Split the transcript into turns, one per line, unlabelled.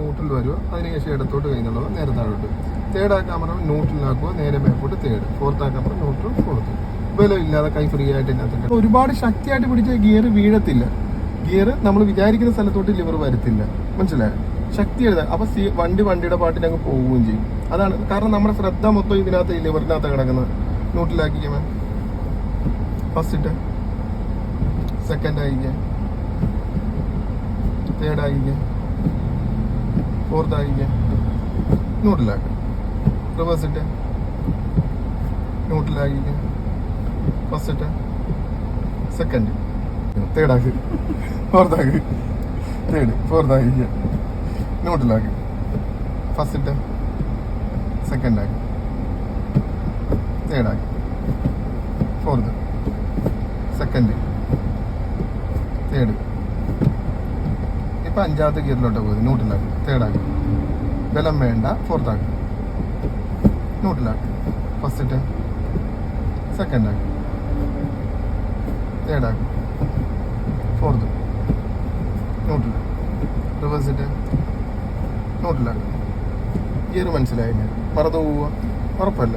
Neutral വരുക അതിനുശേഷം ഇടത്തോട്ട് കഴിഞ്ഞുള്ളത് നേരെ താഴോട്ട്. തേർഡ് ആക്കാൻ പറഞ്ഞാൽ ന്യൂട്രലാക്കുക നേരെ മേപ്പോട്ട് തേർഡ് ഫോർത്ത് ആക്കാൻ പറഞ്ഞാൽ ന്യൂട്രൽ ഫോർത്ത് ബലമില്ലാതെ കൈ ഫ്രീ ആയിട്ട് ഇതിനകത്ത് ഒരുപാട് ശക്തിയായിട്ട് പിടിച്ച ഗിയർ വീഴത്തില്ല. ഗിയർ നമ്മൾ വിചാരിക്കുന്ന സ്ഥലത്തോട്ട് ലിവർ വരത്തില്ല. മനസ്സിലായോ? ശക്തി എഴുതാൻ അപ്പൊ സി- വണ്ടി വണ്ടിയുടെ പാട്ടിൽ അങ്ങ് പോവുകയും ചെയ്യും. അതാണ് കാരണം നമ്മുടെ ശ്രദ്ധ മൊത്തം ഇതിനകത്ത് ലിവറിനകത്ത് കിടക്കുന്നത്. ന്യൂട്രലാക്കിക്കാൻ ഫസ്റ്റ് ഇട്ട്. സെക്കൻഡ് ആയിക്കേ തേർഡ് ആയിക്കേ ഫോർത്ത് ആയിക്കേ ന്യൂട്രലാക്കുക റിവേഴ്സ് ഇട്ട്? ന്യൂട്രലാക്കിക്കേ. ഫസ്റ്റ് ഇട്ട്? സെക്കൻഡ് തേർഡ് ആക്കി ഫോർത്ത് ആക്കി. തേർഡ് ഫോർത്ത് ആക്കിക്കേ ന്യൂട്രലാക്കി. ഫസ്റ്റ് ഇട്ട്? സെക്കൻഡ് ആക്കി. തേർഡ് ആക്കി. ഫോർത്ത് സെക്കൻഡ് തേർഡ് ഇപ്പൊ അഞ്ചാമത്തെ ഗിയറിലോട്ട് പോയി. ന്യൂട്രലാക്കി തേർഡാക്ക് ബലം വേണ്ട ഫോർത്താക്ക് നൂട്ടിലാക്ക്. ഫസ്റ്റ് ടൈം തേർഡ് ആക്ക്. ഫോർത്ത് നൂട്ടിൽ റിവേഴ്സ് ഇട്ട്. നൂട്ടിലാക്ക്. ഗിയർ മനസ്സിലായി മറന്നു പോവുക. ഉറപ്പല്ല.